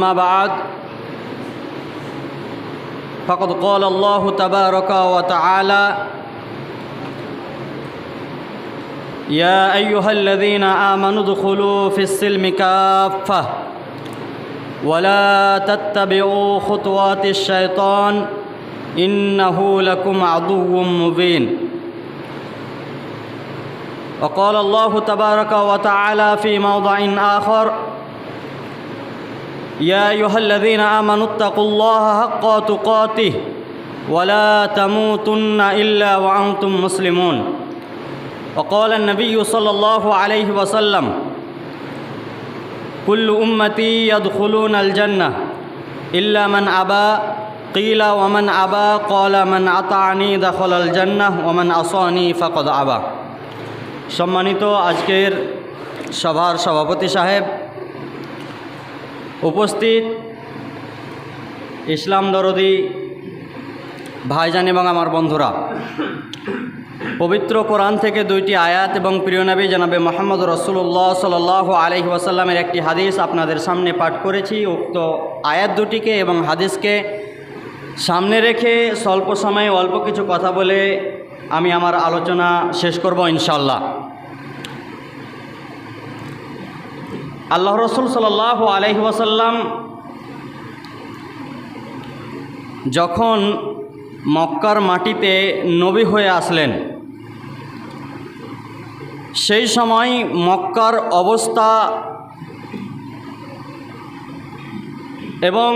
أما بعد فقد قال الله تبارك وتعالى يا أيها الذين آمنوا ادخلوا في السلم كافة ولا تتبعوا خطوات الشيطان إنه لكم عدو مبين. وقال الله تبارك وتعالى في موضع آخر يا أيها الذين آمنوا اتقوا الله حق تقاته ولا تموتن إلا وأنتم مسلمون وقال النبي صلى الله عليه وسلم كل أمتي يدخلون الجنة إلا من أبى قيل ومن أبى قال من أطعني دخل الجنة ومن عصاني فقد أبى সম্মানিত আজকের সভার সভাপতি সাহেব উপস্থিত ইসলাম দরদি, ভাইজান এবং আমার বন্ধুরা। পবিত্র কোরআন থেকে দুইটি আয়াত এবং প্রিয় নবী জানাবে মোহাম্মদ রসুল্লাহ সাল আলহি ওয়াসাল্লামের একটি হাদিস আপনাদের সামনে পাঠ করেছি। উক্ত আয়াত দুটিকে এবং হাদিসকে সামনে রেখে স্বল্প সময়ে অল্প কিছু কথা বলে আমি আমার আলোচনা শেষ করব ইনশাল্লাহ আল্লাহ রসুল সাল্লাহ আলহি ওয়াসাল্লাম যখন মক্কার মাটিতে নবী হয়ে আসলেন, সেই সময় মক্কার অবস্থা এবং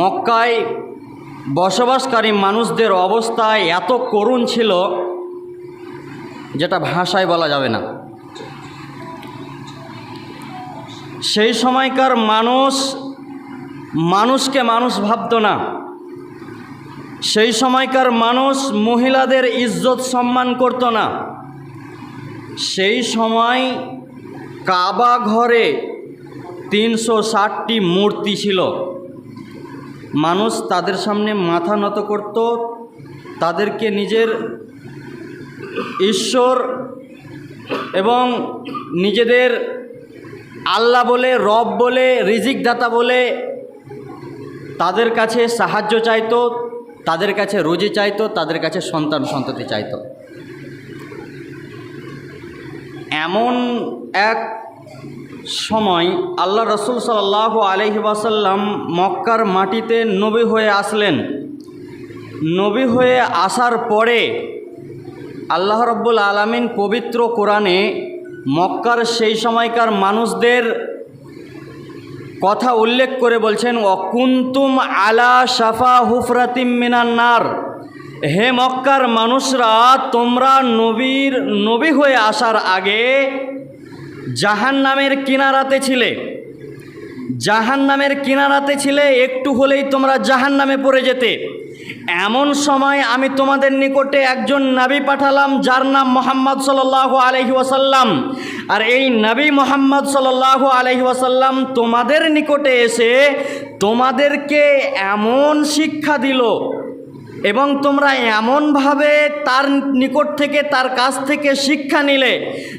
মক্কায় বসবাসকারী মানুষদের অবস্থা এত করুণ ছিল, যেটা ভাষায় বলা যাবে না। সেই সময়কার মানুষ, মানুষকে মানুষ ভাবত না। সেই সময়কার মানুষ মহিলাদের ইজ্জত সম্মান করত না। সেই সময় কাবা ঘরে তিনশো ষাটটি মূর্তি ছিল। মানুষ তাদের সামনে মাথা নত করত, তাদেরকে নিজের ঈশ্বর এবং নিজেদের আল্লাহ বলে, রব বলে রিজিক দাতা বলে, তাদের কাছে সাহায্য চাইতো, তাদের কাছে রুজি চাইতো, তাদের কাছে সন্তান সন্ততি চাইতো। এমন এক সময় আল্লাহ রসুল সাল্লাহ আলহি ওয়াসাল্লাম মক্কার মাটিতে নবী হয়ে আসলেন। নবী হয়ে আসার পরে আল্লাহ রব্বুল আলমিন পবিত্র কোরআনে মক্কার সেই সময়কার মানুষদের কথা উল্লেখ করে বলছেন অকুন্তুম আলা সাফা হুফরাতিম মিনান্নার হে মক্কার মানুষরা, তোমরা নবীর, নবী হয়ে আসার আগে জাহান নামের কিনারাতে ছিলে। জাহান নামের কিনারাতে ছিলে, একটু হলেই তোমরা জাহান নামে পড়ে যেতে। এমন সময় আমি তোমাদের নিকটে একজন নাবি পাঠালাম, যার নাম মোহাম্মদ সাল্লাহ আলহি ওয়াসাল্লাম। আর এই নাবি মোহাম্মদ সাল্লাহ আলহি ওয়াসাল্লাম তোমাদের নিকটে এসে তোমাদেরকে এমন শিক্ষা দিল এবং তোমরা এমনভাবে তার নিকট থেকে, তার কাছ থেকে শিক্ষা নিলে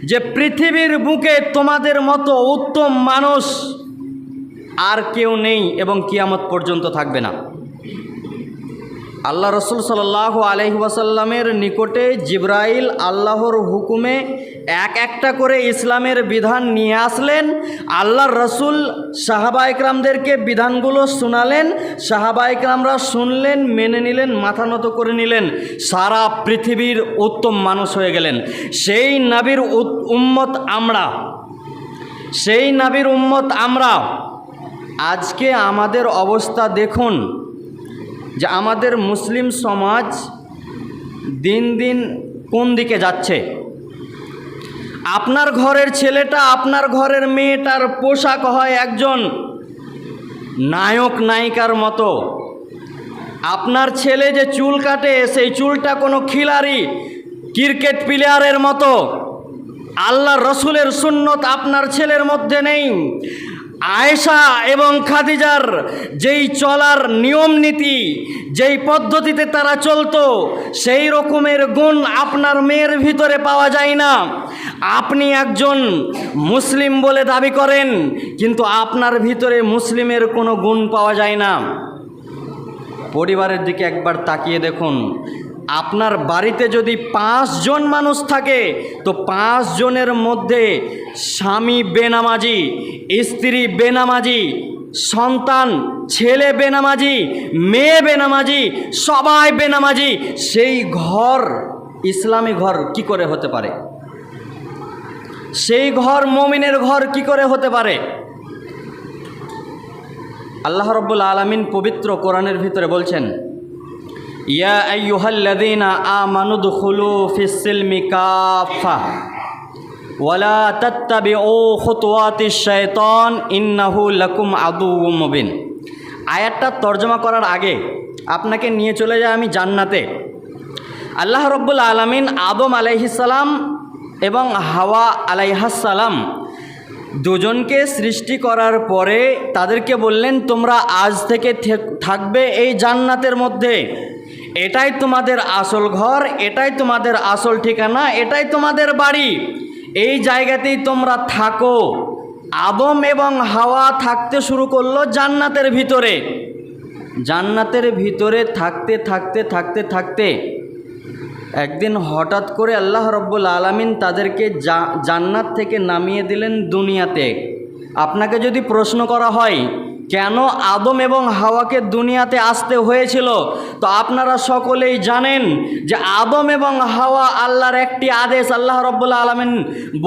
যে পৃথিবীর বুকে তোমাদের মতো উত্তম মানুষ আর কেউ নেই এবং কিয়ামত পর্যন্ত থাকবে না। আল্লাহ রসুল সাল্লাহ আলহি ওয়াসাল্লামের নিকটে জিব্রাইল আল্লাহর হুকুমে এক একটা করে ইসলামের বিধান নিয়ে আসলেন। আল্লাহর রসুল সাহাবা একরামদেরকে বিধানগুলো শোনালেন। সাহাবা একরামরা শুনলেন, মেনে নিলেন, মাথা নত করে নিলেন। সারা পৃথিবীর উত্তম মানুষ হয়ে গেলেন। সেই নাবির উম্মত আমরা। সেই নাবির উম্মত আমরা। আজকে আমাদের অবস্থা দেখুন। যে আমাদের মুসলিম সমাজ দিন দিন কোন দিকে যাচ্ছে? আপনার ঘরের ছেলেটা, আপনার ঘরের মেয়েটার পোশাক হয় একজন নায়ক, নায়িকার মতো। আপনার ছেলে যে চুল কাটে, সেই চুলটা কোনো খিলাড়ি, ক্রিকেট প্লেয়ারের মতো। আল্লাহ রসুলের সুন্নত আপনার ছেলের মধ্যে নেই। আয়েশা এবং খাদিজার যেই চলার নিয়ম নীতি, যেই পদ্ধতিতে তারা চলতো, সেই রকমের গুণ আপনার মেয়ের ভিতরে পাওয়া যায় না। আপনি একজন মুসলিম বলে দাবি করেন, কিন্তু আপনার ভিতরে মুসলিমের কোনো গুণ পাওয়া যায় না। পরিবারের দিকে একবার তাকিয়ে দেখুন আপনার বাড়িতে যদি পাঁচজন মানুষ থাকে, তো পাঁচ জনের মধ্যে স্বামী বেনামাজি, স্ত্রী বেনামাজি, সন্তান, ছেলে বেনামাজি, মেয়ে বেনামাজি, সবাই বেনামাজি, সেই ঘর, ইসলামী ঘর কি করে হতে পারে? সেই ঘর মমিনের ঘর কি করে হতে পারে? আল্লাহ রব্বুল আলমিন পবিত্র কোরআনের ভিতরে বলছেন ইয়া ওয়ালা লাকুম আয়াতটা তর্জমা করার আগে আপনাকে নিয়ে চলে যায় আমি জান্নাতে। আল্লাহ রব্বুল আলমিন আদম আলাইহিসালাম এবং হাওয়া আলাইহাসালাম দুজনকে সৃষ্টি করার পরে তাদেরকে বললেন, তোমরা আজ থেক- থাকবে এই জান্নাতের মধ্যে। এটাই তোমাদের আসল ঘর, এটাই তোমাদের আসল ঠিকানা, এটাই তোমাদের বাড়ি। এই জায়গাতেই তোমরা থাকো। আদম এবং হাওয়া থাকতে শুরু করল জান্নাতের ভিতরে। জান্নাতের ভিতরে থাকতে থাকতে থাকতে থাকতে একদিন হঠাৎ করে আল্লাহ রব্বুল আলমিন তাদেরকে জান্নাত থেকে নামিয়ে দিলেন দুনিয়াতে। আপনাকে যদি প্রশ্ন করা হয় কেন আদম এবং হাওয়াকে দুনিয়াতে আসতে হয়েছিল? তো আপনারা সকলেই জানেন যে আদম এবং হাওয়া আল্লাহর একটি আদেশ আল্লাহ রব্বুল আলমিন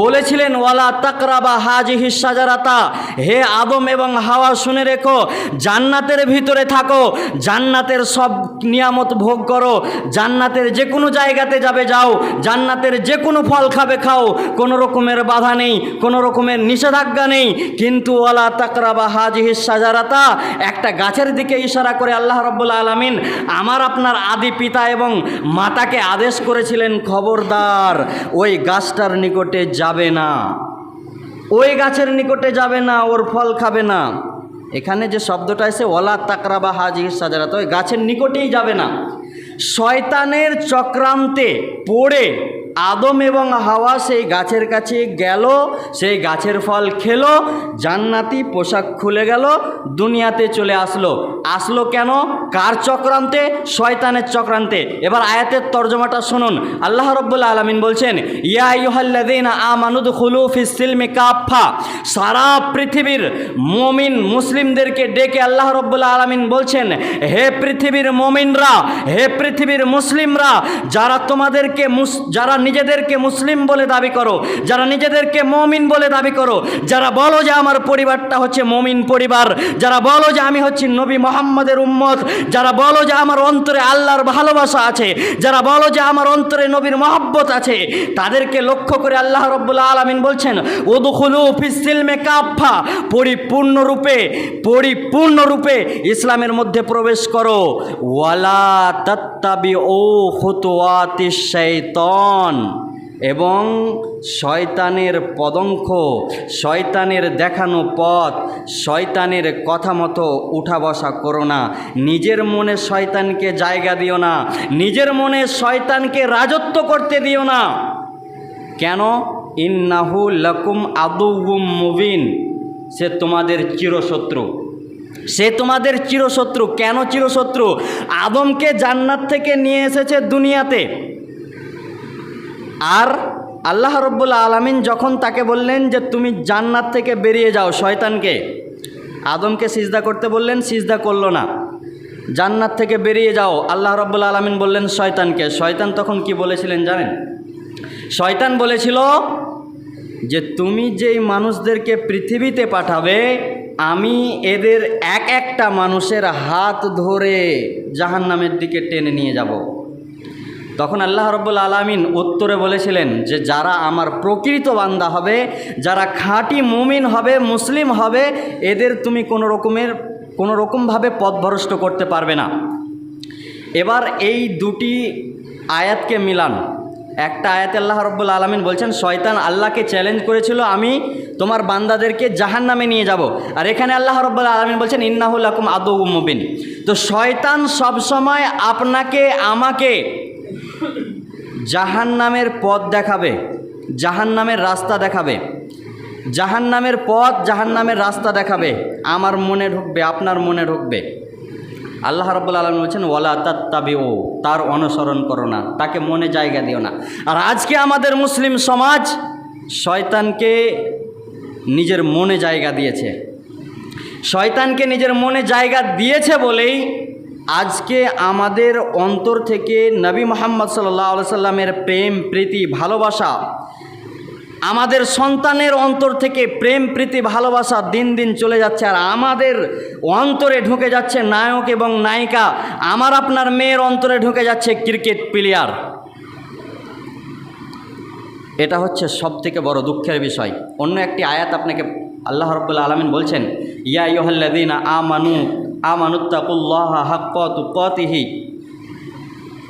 বলেছিলেন, ওয়ালা তাকরা তাকরাবা হাজিহি সাজারাতা হে আদম এবং হাওয়া, শুনে রেখো, জান্নাতের ভিতরে থাকো, জান্নাতের সব নিয়ামত ভোগ করো, জান্নাতের যে কোনো জায়গাতে যাবে যাও, জান্নাতের যে কোনো ফল খাবে খাও, কোনো রকমের বাধা নেই, কোনো রকমের নিষেধাজ্ঞা নেই, কিন্তু ওয়ালা তাকরাবা হাজিহি সাজারাতা একটা গাছের দিকে ইশারা করে আল্লাহ রব্বুল আলমিন আমার আপনার আদি পিতা এবং মাতাকে আদেশ করেছিলেন, খবরদার, ওই গাছটার নিকটে যাবে না। ওই গাছের নিকটে যাবে না, ওর ফল খাবে না। এখানে যে শব্দটা এসে ওলা তাকরা বা হাজি সাজারাত, ওই গাছের নিকটেই যাবে না। শয়তানের চক্রান্তে পড়ে আদম এবং হাওয়া সেই গাছের কাছে গেল, সেই গাছের ফল খেলো, জান্নাতি পোশাক খুলে গেল, দুনিয়াতে চলে আসলো। আসলো কেন? কার চক্রান্তে? শয়তানের চক্রান্তে। এবার আয়াতের তর্জমাটা শুনুন। আল্লাহ রব্বুল আলমিন বলছেন, ইয়া ইউহাল্লাদিন আমানুদ খুলু ফিসিলমি কাফা সারা পৃথিবীর মমিন মুসলিমদেরকে ডেকে আল্লাহ রব্বুল আলমিন বলছেন, হে পৃথিবীর মমিনরা, হে পৃথিবীর মুসলিমরা, যারা তোমাদেরকে যারা নিজেদেরকে মুসলিম বলে দাবি করো, যারা নিজেদেরকে মমিন বলে দাবি করো, যারা বলো যে আমার পরিবারটা হচ্ছে মমিন পরিবার, যারা বলো যে আমি হচ্ছি নবী মোহাম্মদের উম্মত, যারা বলো যে আমার অন্তরে আল্লাহর ভালোবাসা আছে, যারা বলো যে আমার অন্তরে নবীর মহব্বত আছে, তাদেরকে লক্ষ্য করে আল্লাহ রব্বুল্লা আলমিন বলছেন ওদুখুলু ফিসিলমে কাফা পরিপূর্ণরূপে পরিপূর্ণরূপে ইসলামের মধ্যে প্রবেশ করো। ওয়ালা তত্তাবি ও হুতুয়াতি শৈতন এবং শয়তানের পদঙ্ক শয়তানের দেখানো পথ, শয়তানের কথা মতো উঠা বসা করো না। নিজের মনে শয়তানকে জায়গা দিও না। নিজের মনে শয়তানকে রাজত্ব করতে দিও না। কেন? ইন্নাহু লকুম আদুম মুবিন। সে তোমাদের চিরশত্রু। সে তোমাদের চিরশত্রু। কেন চিরশত্রু? আদমকে জান্নাত থেকে নিয়ে এসেছে দুনিয়াতে। আর আল্লাহ রব্বুল আলমিন যখন তাকে বললেন যে তুমি জান্নাত থেকে বেরিয়ে যাও শয়তানকে, আদমকে সিজদা করতে বললেন, সিজদা করল না। জান্নাত থেকে বেরিয়ে যাও, আল্লাহ রব্বুল আলমিন বললেন শয়তানকে। শয়তান তখন কি বলেছিলেন জানেন? শয়তান বলেছিল যে তুমি যেই মানুষদেরকে পৃথিবীতে পাঠাবে, আমি এদের এক একটা মানুষের হাত ধরে জাহান্নামের দিকে টেনে নিয়ে যাব। তখন আল্লাহ রব্বুল আলমিন উত্তরে বলেছিলেন যে, যারা আমার প্রকৃত বান্দা হবে, যারা খাঁটি মুমিন হবে, মুসলিম হবে, এদের তুমি কোনো রকমের, কোনো রকমভাবে পথভ্রষ্ট করতে পারবে না। এবার এই দুটি আয়াতকে মিলান। একটা আয়াতে আল্লাহ রব্বুল আলমিন বলছেন, শয়তান আল্লাহকে চ্যালেঞ্জ করেছিল, আমি তোমার বান্দাদেরকে জাহান নামে নিয়ে যাব। আর এখানে আল্লাহ রব্বুল আলমিন বলছেন ইন্নাহুল আকুম আদৌ মুবিন। তো শয়তান সবসময় আপনাকে, আমাকে জাহান নামের পথ দেখাবে জাহান নামের রাস্তা দেখাবে। জাহান নামের পথ জাহান নামের রাস্তা দেখাবে, আমার মনে ঢুকবে, আপনার মনে ঢুকবে। আল্লাহ রব্বুল আলম বলছেন ওলা তাত্তাবি ও তার অনুসরণ করো না, তাকে মনে জায়গা দিও না। আর আজকে আমাদের মুসলিম সমাজ শয়তানকে নিজের মনে জায়গা দিয়েছে। শয়তানকে নিজের মনে জায়গা দিয়েছে বলেই আজকে আমাদের অন্তর থেকে নবী মোহাম্মদ সাল্লাহ সাল্লামের প্রেম, প্রীতি, ভালোবাসা, আমাদের সন্তানের অন্তর থেকে প্রেম, প্রীতি, ভালোবাসা দিন দিন চলে যাচ্ছে আর আমাদের অন্তরে ঢুকে যাচ্ছে নায়ক এবং নায়িকা। আমার আপনার মেয়ের অন্তরে ঢুকে যাচ্ছে ক্রিকেট প্লেয়ার। এটা হচ্ছে সব থেকে বড় দুঃখের বিষয়। অন্য একটি আয়াত আপনাকে আল্লাহ রব্বুল্লা আলমিন বলছেন, ইয়া ইহল্লাদিন আমানু আমানুত্তাকুল্লাহ হাক্ক তুকতিহি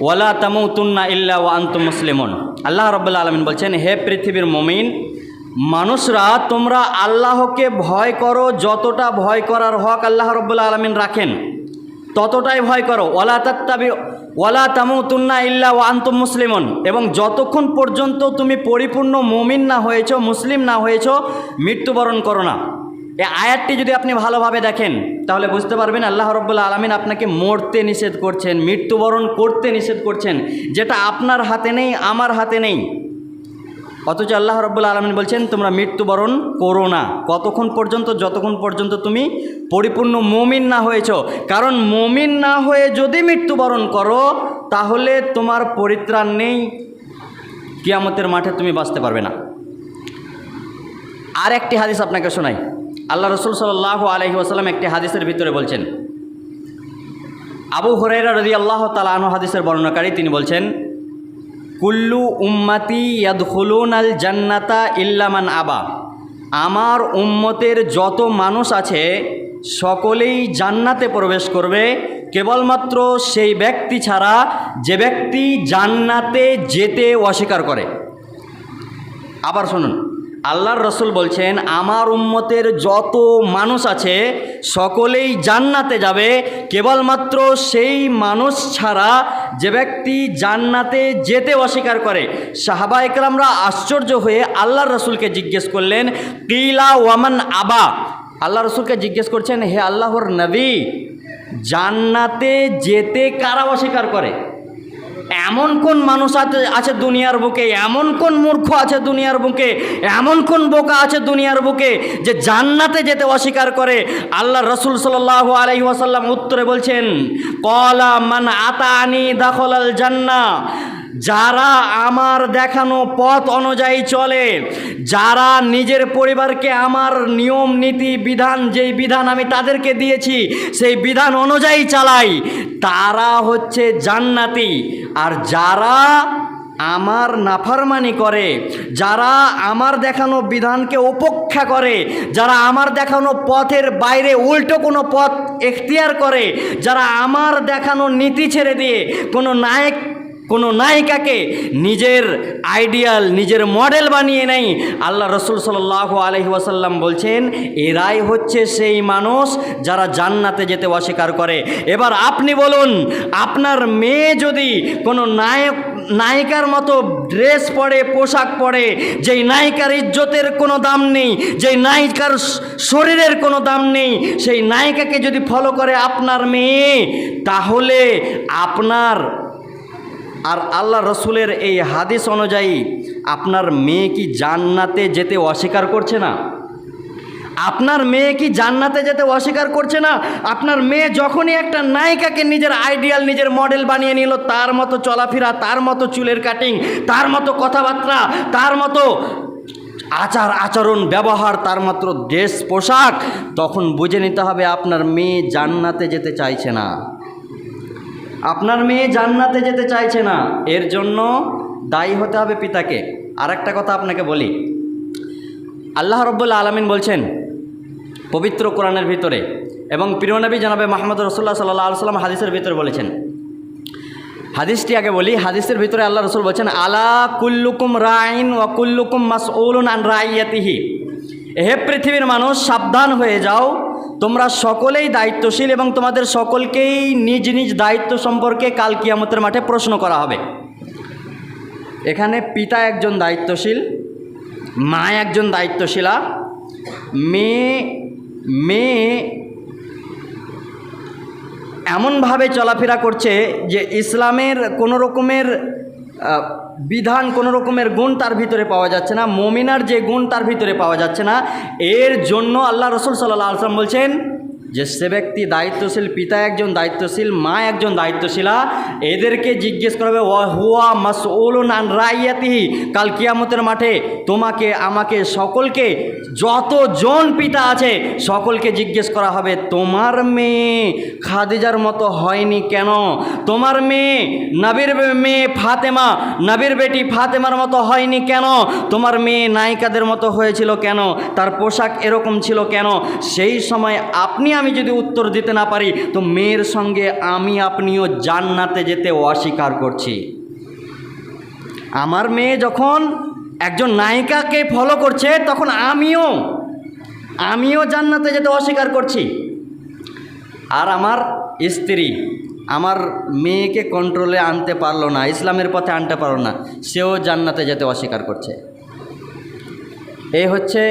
ওয়ালা তামুতুন্না ইল্লা ওয়া আন্তুম মুসলিমন। আল্লাহ রব্বুল্লা আলমিন বলছেন, হে পৃথিবীর মমিন, মানুষরা তোমরা আল্লাহকে ভয় করো, যতটা ভয় করার হক আল্লাহ রব্বুল্লা আলমিন রাখেন, ততটাই ভয় করো। ওয়ালা তাত্তাবি, ওয়ালা তামুতুন্না ইল্লা ওয়া আন্তুম মুসলিমন। এবং যতক্ষণ পর্যন্ত তুমি পরিপূর্ণ মমিন না হয়েছো, মুসলিম না হয়েছো, মৃত্যুবরণ করো না। এই আয়াতটি যদি আপনি ভালোভাবে দেখেন, তাহলে বুঝতে পারবেন আল্লাহ রব্বুল্লা আলমিন আপনাকে মরতে নিষেধ করছেন, মৃত্যুবরণ করতে নিষেধ করছেন, যেটা আপনার হাতে নেই, আমার হাতে নেই। অথচ আল্লাহ রব্বুল্লা আলমিন বলছেন, তোমরা মৃত্যুবরণ করো না। কতক্ষণ পর্যন্ত, যতক্ষণ পর্যন্ত তুমি পরিপূর্ণ মমিন না হয়েছ। কারণ মমিন না হয়ে যদি মৃত্যুবরণ করো, তাহলে তোমার পরিত্রাণ নেই। কিয়ামতের মাঠে তুমি বাঁচতে পারবে না। আর একটি হাদিস আপনাকে শোনাই। আল্লাহ রসুল সাল্লাহ আলহি আসাল্লাম একটি হাদিসের ভিতরে বলছেন, আবু হরাইরা রদি আল্লাহ তালাহ হাদিসের বর্ণনাকারী, তিনি বলছেন, কুল্লু উম্মাতি ইয়াদখুলুন আল জান্নাতা ইল্লামান আবা। আমার উম্মতের যত মানুষ আছে, সকলেই জান্নাতে প্রবেশ করবে, কেবলমাত্র সেই ব্যক্তি ছাড়া যে ব্যক্তি জান্নাতে যেতে অস্বীকার করে। আবার শুনুন আল্লাহর রসুল বলছেন, আমার উম্মতের যত মানুষ আছে, সকলেই জান্নাতে যাবে। কেবলমাত্র সেই মানুষ ছাড়া যে ব্যক্তি জান্নাতে যেতে অস্বীকার করে। সাহাবা একরামরা আশ্চর্য হয়ে আল্লাহর রসুলকে জিজ্ঞেস করলেন, কিলা ওয়ামান আবা? আল্লাহ রসুলকে জিজ্ঞেস করছেন, হে আল্লাহর নবী, জান্নাতে যেতে কারা অস্বীকার করে? এমন কোন মানুষ আছে দুনিয়ার বুকে, এমন কোন মূর্খ আছে দুনিয়ার বুকে, এমন কোন বোকা আছে দুনিয়ার বুকে যে জান্নাতে যেতে অস্বীকার করে? আল্লাহ রসুল সাল্লাহ আলহি ওয়াসাল্লাম উত্তরে বলছেন, কলা মান আতানি দাখলাল জান্না যারা আমার দেখানো পথ অনুযায়ী চলে, যারা নিজের পরিবারকে আমার নিয়ম, নীতি, বিধান, যেই বিধান আমি তাদেরকে দিয়েছি, সেই বিধান অনুযায়ী চালাই, তারা হচ্ছে জান্নাতি। আর যারা আমার নাফারমানি করে, যারা আমার দেখানো বিধানকে উপেক্ষা করে, যারা আমার দেখানো পথের বাইরে উল্টো কোনো পথ এখতিয়ার করে, যারা আমার দেখানো নীতি ছেড়ে দিয়ে কোনো নায়ক কোনো নায়িকাকে নিজের আইডিয়াল, নিজের মডেল বানিয়ে নেই। আল্লাহ রসুল সাল্লাহ আলহি ওয়াসাল্লাম বলছেন, এরাই হচ্ছে সেই মানুষ যারা জান্নাতে যেতে অস্বীকার করে। এবার আপনি বলুন, আপনার মেয়ে যদি কোনো নায়ক, নায়িকার মতো ড্রেস পরে, পোশাক পরে, যেই নায়িকার ইজ্জতের কোনো দাম নেই, যেই নায়িকার শরীরের কোনো দাম নেই, সেই নায়িকাকে যদি ফলো করে আপনার মেয়ে, তাহলে আপনার আর আল্লাহ রসুলের এই হাদিস অনুযায়ী, আপনার মেয়ে কি জান্নাতে যেতে অস্বীকার করছে না? আপনার মেয়ে কি জান্নাতে যেতে অস্বীকার করছে না? আপনার মেয়ে যখনই একটা নায়িকাকে নিজের আইডিয়াল, নিজের মডেল বানিয়ে নিল, তার মতো চলাফেরা, তার মতো চুলের কাটিং, তার মতো কথাবার্তা, তার মতো আচার আচরণ, ব্যবহার, তার মাত্র ড্রেস পোশাক, তখন বুঝে নিতে হবে আপনার মেয়ে জান্নাতে যেতে চাইছে না। আপনার মেয়ে জান্নাতে যেতে চাইছে না, এর জন্য দায়ী হতে হবে পিতাকে। আর একটা কথা আপনাকে বলি। আল্লাহ রব্বুল্লা আলমিন বলছেন, পবিত্র কোরআনের ভিতরে এবং প্রিয়নবী জানাবে মাহমুদ রসুল্লাহ সাল্লাহ সাল্লাম হাদিসের ভিতরে বলেছেন। হাদিসটি আগে বলি, হাদিসের ভিতরে আল্লাহ রসুল বলছেন, আলা কুল্লুকুম রাইন ও কুল্লুকুম মাস ওলুন আন রাইয়াতিহি। হে পৃথিবীর মানুষ, সাবধান হয়ে যাও তোমরা সকলেই দায়িত্বশীল এবং তোমাদের সকলকেই নিজ নিজ দায়িত্ব সম্পর্কে কাল কিয়ামতের মাঠে প্রশ্ন করা হবে। এখানে পিতা একজন দায়িত্বশীল, মা একজন দায়িত্বশীলা, মেয়ে মেয়ে এমনভাবে চলাফেরা করছে যে ইসলামের কোনো রকমের বিধান কোনো রকমের গুণ তার ভিতরে পাওয়া যাচ্ছে না, মমিনার যে গুণ তার ভিতরে পাওয়া যাচ্ছে না। এর জন্য আল্লাহ রসুল সাল্লাহ আসলাম বলছেন যে সে ব্যক্তি দায়িত্বশীল, পিতা একজন দায়িত্বশীল, মা একজন দায়িত্বশীলা এদেরকে জিজ্ঞেস করবে হুয়া মাসউলুন আন রাইয়াতিহি? কাল কিয়ামতের মাঠে তোমাকে, আমাকে সকলকে, যতজন পিতা আছে, সকলকে জিজ্ঞেস করা হবে, তোমার মেয়ে খাদিজার মতো হয়নি কেন? তোমার মেয়ে নবীর মেয়ে ফাতেমা, নবীর বেটি ফাতেমার মতো হয়নি কেন? তোমার মেয়ে নায়িকাদের মতো হয়েছিল কেন? তার পোশাক এরকম ছিল কেন? সেই সময় আপনি আমি যদি উত্তর দিতে না পারি, তো মেয়ের সঙ্গে আমি আপনিও জান্নাতে যেতে অস্বীকার করছি। আমার মেয়ে যখন একজন নায়িকাকে ফলো করছে, তখন আমিও আমিও জান্নাতে যেতে অস্বীকার করছি। আর আমার স্ত্রী, আমার মেয়েকে কন্ট্রোলে আনতে পারল না, ইসলামের পথে আনতে পারল না, সেও জান্নাতে যেতে অস্বীকার করছে। এই হচ্ছে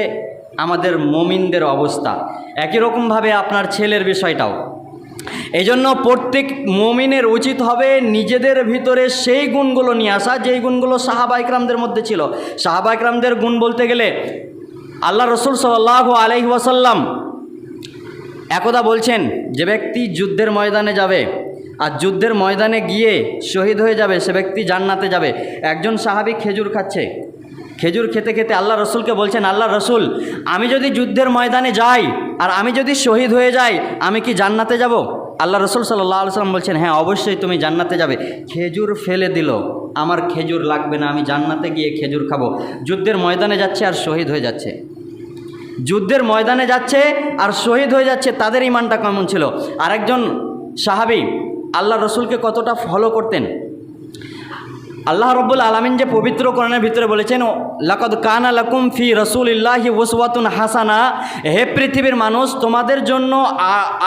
আমাদের মমিনদের অবস্থা। একই রকমভাবে আপনার ছেলের বিষয়টাও। এই জন্য প্রত্যেক মমিনের উচিত হবে নিজেদের ভিতরে সেই গুণগুলো নিয়ে আসা, যেই গুণগুলো সাহাবাইকরামদের মধ্যে ছিল। সাহাবাইকরামদের গুণ বলতে গেলে আল্লাহ রসুল সাল্লাহ আলহি ওয়াসাল্লাম একদা বলছেন, যে ব্যক্তি যুদ্ধের ময়দানে যাবে আর যুদ্ধের ময়দানে গিয়ে শহীদ হয়ে যাবে, সে ব্যক্তি জান্নাতে যাবে। একজন সাহাবি খেজুর খাচ্ছে। খেজুর খেতে খেতে আল্লাহ রসুলকে বলছেন, আল্লাহ রসুল, আমি যদি যুদ্ধের ময়দানে যাই আর আমি যদি শহীদ হয়ে যাই, আমি কি জান্নাতে যাব? আল্লাহ রসুল সাল্লাহ সাল্লাম বলছেন হ্যাঁ অবশ্যই তুমি জান্নাতে যাবে। খেজুর ফেলে দিল, আমার খেজুর লাগবে না, আমি জান্নাতে গিয়ে খেজুর খাব। যুদ্ধের ময়দানে যাচ্ছে আর শহীদ হয়ে যাচ্ছে। যুদ্ধের ময়দানে যাচ্ছে আর শহীদ হয়ে যাচ্ছে, তাদের ইমানটা কেমন ছিল? আরেকজন সাহাবি, আল্লাহ রসুলকে কতটা ফলো করতেন? আল্লাহ রব্বুল আলমিন যে পবিত্র কোরআনের ভিতরে বলেছেন লাকদ কানা লাকুম ফি রসুল ইল্লাহি ওসওয়াতুন হাসানা। হে পৃথিবীর মানুষ, তোমাদের জন্য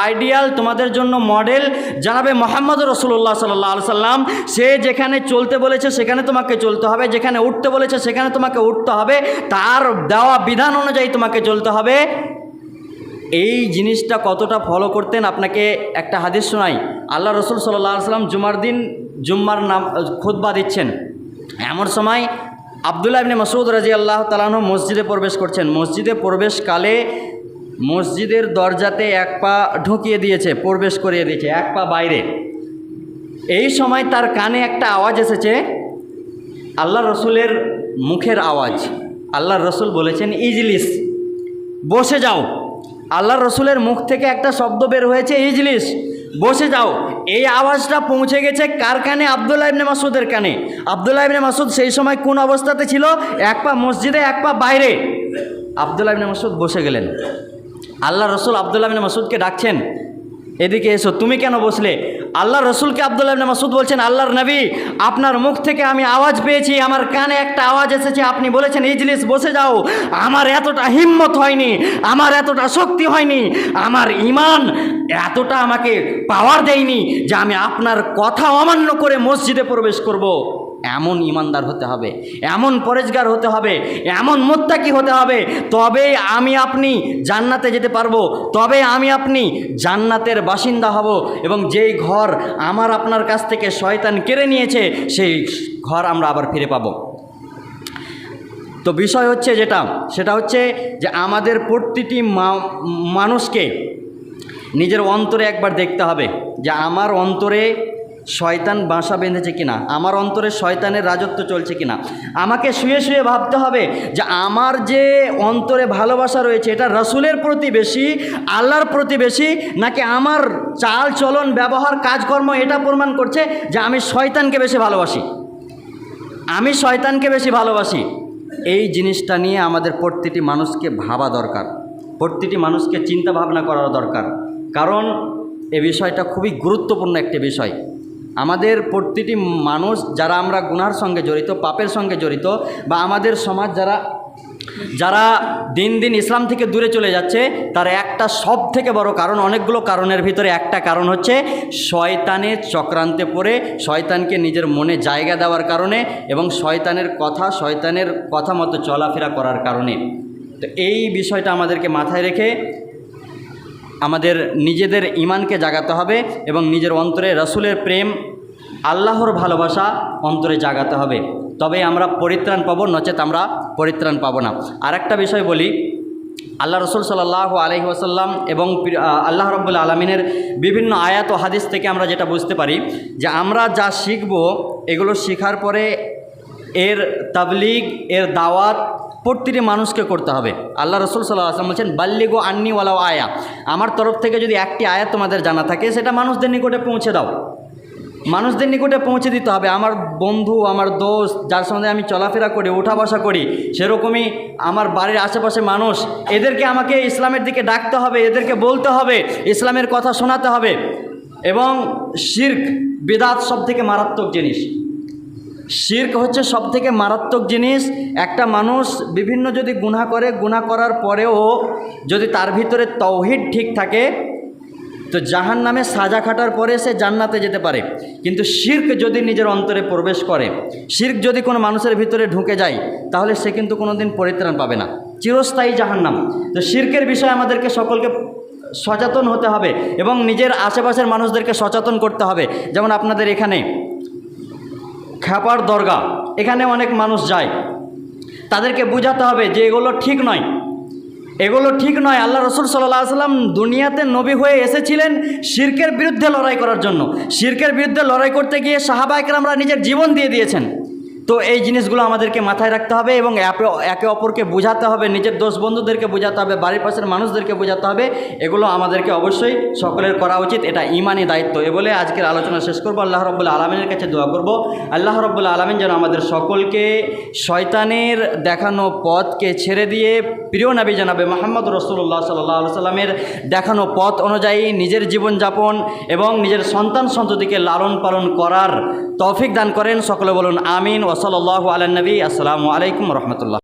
আইডিয়াল, তোমাদের জন্য মডেল জানাবে মোহাম্মদ রসুল্লাহ সাল্লাহ সাল্লাম, সে যেখানে চলতে বলেছে সেখানে তোমাকে চলতে হবে, যেখানে উঠতে বলেছে সেখানে তোমাকে উঠতে হবে, তার দেওয়া বিধান অনুযায়ী তোমাকে চলতে হবে। এই জিনিসটা কতটা ফলো করতেন? আপনাকে একটা হাদিস শোনাই। আল্লাহ রসুল সাল্লাহ সাল্লাম জুমার দিন জুম্মার নাম খুতবা দিচ্ছেন। এমন সময় আবদুল্লাহ ইবনে মাসুদ রাজি আল্লাহ তালাহ মসজিদে প্রবেশ করছেন। মসজিদে প্রবেশকালে মসজিদের দরজাতে এক পা ঢুকিয়ে দিয়েছে, প্রবেশ করিয়ে দিয়েছে, এক পা বাইরে। এই সময় তার কানে একটা আওয়াজ এসেছে, আল্লাহ রসুলের মুখের আওয়াজ। আল্লাহ রসুল বলেছেন, ইজলিস, বসে যাও। আল্লাহ রসুলের মুখ থেকে একটা শব্দ বের হয়েছে, ইজলিস, বসে যাও। এই আওয়াজটা পৌঁছে গেছে কার কানে? আবদুল্লাহ ইবনে মাসুদের কানে। আবদুল্লাহ ইবনে মাসুদ সেই সময় কোন অবস্থাতে ছিল? এক পা মসজিদে, এক পা বাইরে। আবদুল্লাহ ইবনে মাসুদ বসে গেলেন। আল্লাহ রসুল আবদুল্লাহ ইবনে মাসুদকে ডাকছেন। এদিকে এসো, তুমি কেন বসলে? আল্লাহ রসুলকে আবদুল্লাহ মাসুদ বলছেন, আল্লাহর নবী, আপনার মুখ থেকে আমি আওয়াজ পেয়েছি, আমার কানে একটা আওয়াজ এসেছে, আপনি বলেছেন, ইজলিস, বসে যাও, আমার এতটা হিম্মত হয়নি, আমার এতটা শক্তি হয়নি, আমার ইমান এতটা আমাকে পাওয়ার দেয়নি যে আমি আপনার কথা অমান্য করে মসজিদে প্রবেশ করব। এমন ইমানদার হতে হবে, এমন পরেজগার হতে হবে, এমন মোত্তাকি হতে হবে, তবে আমি আপনি জান্নাতে যেতে পারব, তবে আমি আপনি জান্নাতের বাসিন্দা হব এবং যেই ঘর আমার আপনার কাছ থেকে শয়তান কেড়ে নিয়েছে, সেই ঘর আমরা আবার ফিরে পাবো। তো বিষয় হচ্ছে যেটা, সেটা হচ্ছে যে আমাদের প্রতিটি মানুষকে নিজের অন্তরে একবার দেখতে হবে যে আমার অন্তরে শয়তান বাসা বেঁধেছে কিনা? আমার অন্তরে শয়তানের রাজত্ব চলছে কিনা? আমাকে শুয়ে শুয়ে ভাবতে হবে যে আমার যে অন্তরে ভালোবাসা রয়েছে, এটা রসুলের প্রতি বেশি, আল্লাহর প্রতি বেশি, নাকি আমার চাল চলন, ব্যবহার, কাজকর্ম এটা প্রমাণ করছে যে আমি শয়তানকে বেশি ভালোবাসি? আমি শয়তানকে বেশি ভালোবাসি। এই জিনিসটা নিয়ে আমাদের প্রতিটি মানুষকে ভাবা দরকার। প্রতিটি মানুষকে চিন্তা ভাবনা করা দরকার। কারণ এ বিষয়টা খুবই গুরুত্বপূর্ণ একটি বিষয়। আমাদের প্রতিটি মানুষ, যারা আমরা গুনার সঙ্গে জড়িত, পাপের সঙ্গে জড়িত, বা আমাদের সমাজ যারা যারা দিন দিন ইসলাম থেকে দূরে চলে যাচ্ছে, তার একটা সব থেকে বড় কারণ, অনেকগুলো কারণের ভিতরে একটা কারণ হচ্ছে শয়তানের চক্রান্তে পড়ে, শয়তানকে নিজের মনে জায়গা দেওয়ার কারণে, এবং শয়তানের কথা শয়তানের কথা মতো চলাফেরা করার কারণে। তো এই বিষয়টা আমাদেরকে মাথায় রেখে আমাদের নিজেদের ইমানকে জাগাতে হবে এবং নিজের অন্তরে রসুলের প্রেম, আল্লাহর ভালোবাসা অন্তরে জাগাতে হবে। তবে আমরা পরিত্রাণ পাবো, নচেত আমরা পরিত্রাণ পাবো না। আর একটা বিষয় বলি, আল্লাহ রসুল সাল্লাহ আলহি ওসাল্লাম এবং আল্লাহ রব্বুল আলমিনের বিভিন্ন আয়াত ও হাদিস থেকে আমরা যেটা বুঝতে পারি যে আমরা যা শিখব, এগুলো শেখার পরে এর তাবলিগ, এর দাওয়াত প্রতিটি মানুষকে করতে হবে। আল্লাহ রসুল সাল্লাহ আসলাম বলছেন, বাল্লিগো আন্নিওয়ালাও আয়া। আমার তরফ থেকে যদি একটি আয়া তোমাদের জানা থাকে, সেটা মানুষদের নিকটে পৌঁছে দাও। মানুষদের নিকটে পৌঁছে দিতে হবে। আমার বন্ধু, আমার দোস্ত, যার সঙ্গে আমি চলাফেরা করি, ওঠা বসা করি, সেরকমই আমার বাড়ির আশেপাশে মানুষ, এদেরকে আমাকে ইসলামের দিকে ডাকতে হবে, এদেরকে বলতে হবে, ইসলামের কথা শোনাতে হবে। এবং শির্ক, বেদাত সব থেকে মারাত্মক জিনিস। শির্ক হচ্ছে সব থেকে মারাত্মক জিনিস। একটা মানুষ বিভিন্ন যদি গুনাহ করে, গুনাহ করার পরেও যদি তার ভিতরে তৌহিদ ঠিক থাকে, তো জাহান নামে সাজা খাটার পরে সে জান্নাতে যেতে পারে। কিন্তু শির্ক যদি নিজের অন্তরে প্রবেশ করে, শির্ক যদি কোনো মানুষের ভিতরে ঢুকে যায়, তাহলে সে কিন্তু কোনো দিন পরিত্রাণ পাবে না। চিরস্থায়ী জাহান্নাম। তো শির্কের বিষয়ে আমাদেরকে সকলকে সচেতন হতে হবে এবং নিজের আশেপাশের মানুষদেরকে সচেতন করতে হবে। যেমন আপনাদের এখানে খ্যাপার দরগা, এখানে অনেক মানুষ যায়। তাদেরকে বুঝাতে হবে যে এগুলো ঠিক নয়। এগুলো ঠিক নয় আল্লাহ রসুল সাল্লাহ সাল্লাম দুনিয়াতে নবী হয়ে এসেছিলেন শির্কের বিরুদ্ধে লড়াই করার জন্য। শির্কের বিরুদ্ধে লড়াই করতে গিয়ে সাহাবা একরামরা নিজের জীবন দিয়ে দিয়েছেন। তো এই জিনিসগুলো আমাদেরকে মাথায় রাখতে হবে এবং একে- অপরকে বোঝাতে হবে, নিজের দোষ বন্ধুদেরকে বোঝাতে হবে, বাড়ির পাশের মানুষদেরকে বোঝাতে হবে। এগুলো আমাদেরকে অবশ্যই সকলের করা উচিত, এটা ইমানি দায়িত্ব। এ বলে আজকের আলোচনা শেষ করব। আল্লাহ রব্বুল্লা আলমিনের কাছে দোয়া করব। আল্লাহ রব্বুল্লা আলমিন যেন আমাদের সকলকে শয়তানের দেখানো পথকে ছেড়ে দিয়ে, প্রিয় নবী জানাবে মোহাম্মদ রসুল্লাহ সাল্লাহ সাল্লামের দেখানো পথ অনুযায়ী নিজের জীবনযাপন এবং নিজের সন্তান সন্ততিকে লালন পালন করার তৌফিক দান করেন। সকলে বলুন, আমিন। وصلى الله على النبي. السلام عليكم ورحمة الله.